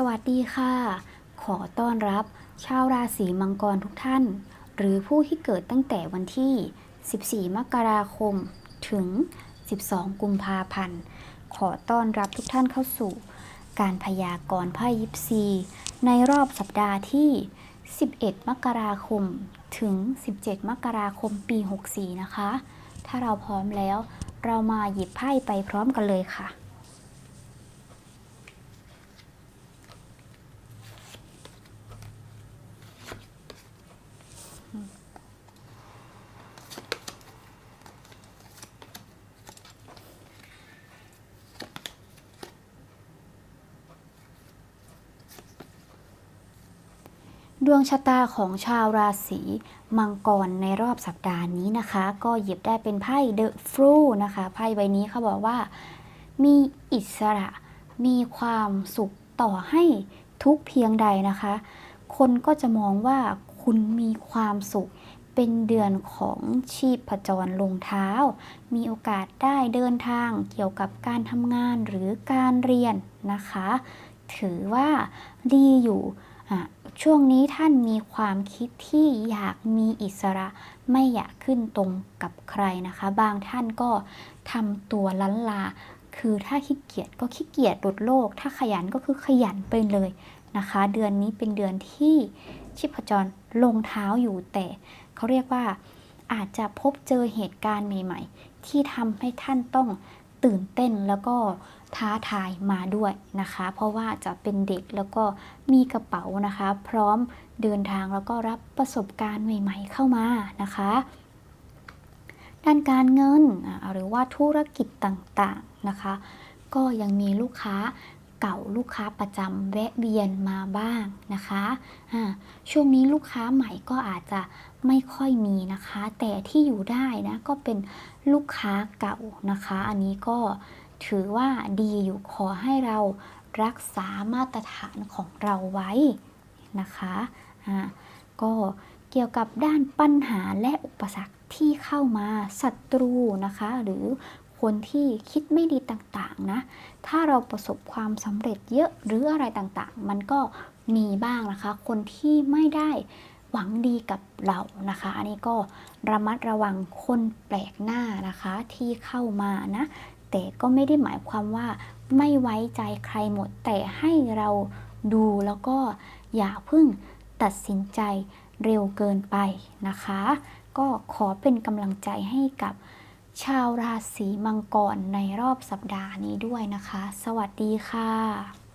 สวัสดีค่ะ ขอต้อนรับ ชาวราศีมังกรทุกท่าน หรือผู้ที่เกิดตั้งแต่วันที่ 14 มกราคม ถึง 12 กุมภาพันธ์ ขอต้อนรับทุกท่านเข้าสู่ การพยากรณ์ไพ่ยิปซี ในรอบสัปดาห์ที่ 11 มกราคม ถึง 17 มกราคมปี 64 นะคะ ถ้าเราพร้อมแล้ว เรามาหยิบไพ่ไปพร้อมกันเลยค่ะ ดวงชะตาของชาวราศีมังกรในรอบสัปดาห์นี้นะคะ ก็หยิบได้เป็นไพ่เดอะฟลูนะคะไพ่ใบนี้เขาบอกว่า มีอิสระ มีความสุขต่อให้ทุกเพียงใดนะคะ คนก็จะมองว่าคุณมีความสุขเป็นเดือนของชีพจรลงเท้า มีโอกาสได้เดินทางเกี่ยวกับการทำงานหรือการเรียนนะคะ ถือว่าดีอยู่อะ ช่วงนี้ท่านมีความคิดที่อยากมีอิสระ ไม่อยากขึ้นตรงกับใครนะคะ บางท่านก็ทำตัวลันลา คือถ้าขี้เกียจก็ขี้เกียจหลุดโลก ถ้าขยันก็คือขยันไปเลยนะคะ เดือนนี้เป็นเดือนที่ชีพจรลงเท้าอยู่แต่เขาเรียกว่าอาจจะพบเจอเหตุการณ์ใหม่ ๆ ที่ทำให้ท่านต้อง ตื่นเต้นแล้วก็ท้าทายมาด้วยนะคะ เพราะว่าจะเป็นเด็กแล้วก็มีกระเป๋านะคะ พร้อมเดินทางแล้วก็รับประสบการณ์ใหม่ ๆ เข้ามานะคะ ด้านการเงินหรือว่าธุรกิจต่างๆนะคะ ก็ยังมีลูกค้า เก่าลูกค้าประจำแวะเวียนมาบ้างนะคะอ่าช่วงนี้ลูกค้าใหม่ก็อาจจะไม่ค่อยมีนะคะ แต่ที่อยู่ได้นะก็เป็นลูกค้าเก่านะคะ อันนี้ก็ถือว่าดีอยู่ขอให้เรารักษามาตรฐานของเราไว้นะคะอ่าก็เกี่ยวกับด้านปัญหาและอุปสรรคที่เข้ามาศัตรูนะคะ หรือ คนที่คิดไม่ดีต่างๆนะ ถ้าเราประสบความสำเร็จเยอะหรืออะไรต่างๆ มันก็มีบ้างนะคะ คนที่ไม่ได้หวังดีกับเรานะคะ อันนี้ก็ระมัดระวังคนแปลกหน้านะคะที่เข้ามานะ แต่ก็ไม่ได้หมายความว่าไม่ไว้ใจใครหมด แต่ให้เราดูแล้วก็อย่าเพิ่งตัดสินใจเร็วเกินไปนะคะ ก็ขอเป็นกำลังใจให้กับ ชาวราศีมังกรในรอบสัปดาห์นี้ด้วยนะคะ สวัสดีค่ะ